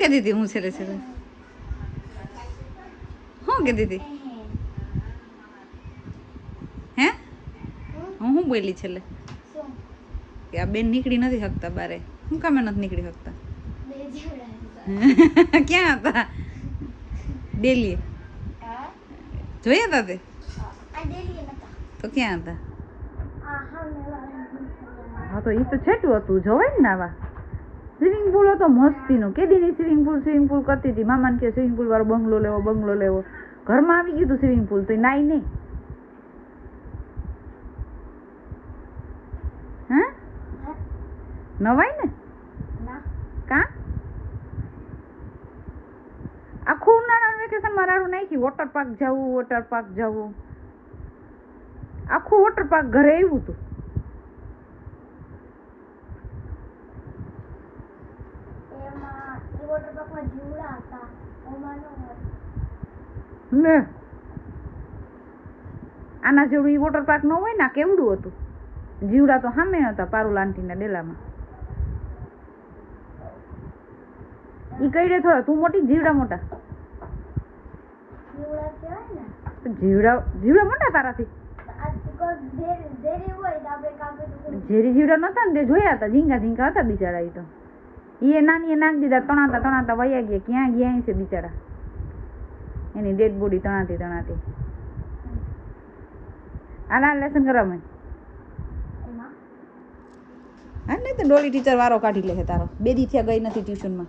કહેતી હતી હું છેલ્લે છેલ્લે શું કહેતી હતી હે? હું શું બોલી છેલ્લે? કે આ બેન નીકળી નથી શકતા બારે. શું કામે નથી નીકળી શકતા? ક્યાં હતા? ડેલી જોયા હતા તે? તો ક્યાં હતા? હા તો એ તો છેટું હતું. જોવાય ને આવા? સ્વિમિંગ પુલ હતો મસ્તીનું. કેદીની સ્વિમિંગ પુલ સ્વિમિંગ પુલ કરતી હતી. મામાને કે સ્વિમિંગ પુલ વાળો બંગલો લેવો બંગલો લેવો. ઘરમાં આવી ગયું હતું સ્વિમિંગ પુલ તો નાઈ નહીં હા? નવાય ને? કા? આખું ઉનાળાનું વેકેશન મારાડું નાખી વોટર પાર્ક જવું વોટર પાર્ક જવું. આખું વોટર પાર્ક ઘરે આવ્યું હતું એમાં એ નો? આના જેવડું ઈ વોટર પાર્ક ન હોય ને, આ કેવડું હતું? જીવડા તો સામે હતા પારુલ આંટીના ડેલામાં. ઈ કઈ રે થોડા, તું મોટી, જીવડા મોટા? જીવડા જીવડા મોટા તારાથી? ઝેરી જીવડા નતા ને, તે જોયા હતા, ઝીંગા ઝીંગા હતા બિચારા એ તો. એ નાની નાખી દીધા તણાતા તણાતા વયા ગયા ક્યાં ગયા છે બિચારા? એની ડેડ બોડી તણાતી તણાતી. આના લેસન કરવા મેં હા નહીં તો ડોલી ટીચર વારો કાઢી લે તારો. બે દી થયા ગઈ નથી ટ્યુશનમાં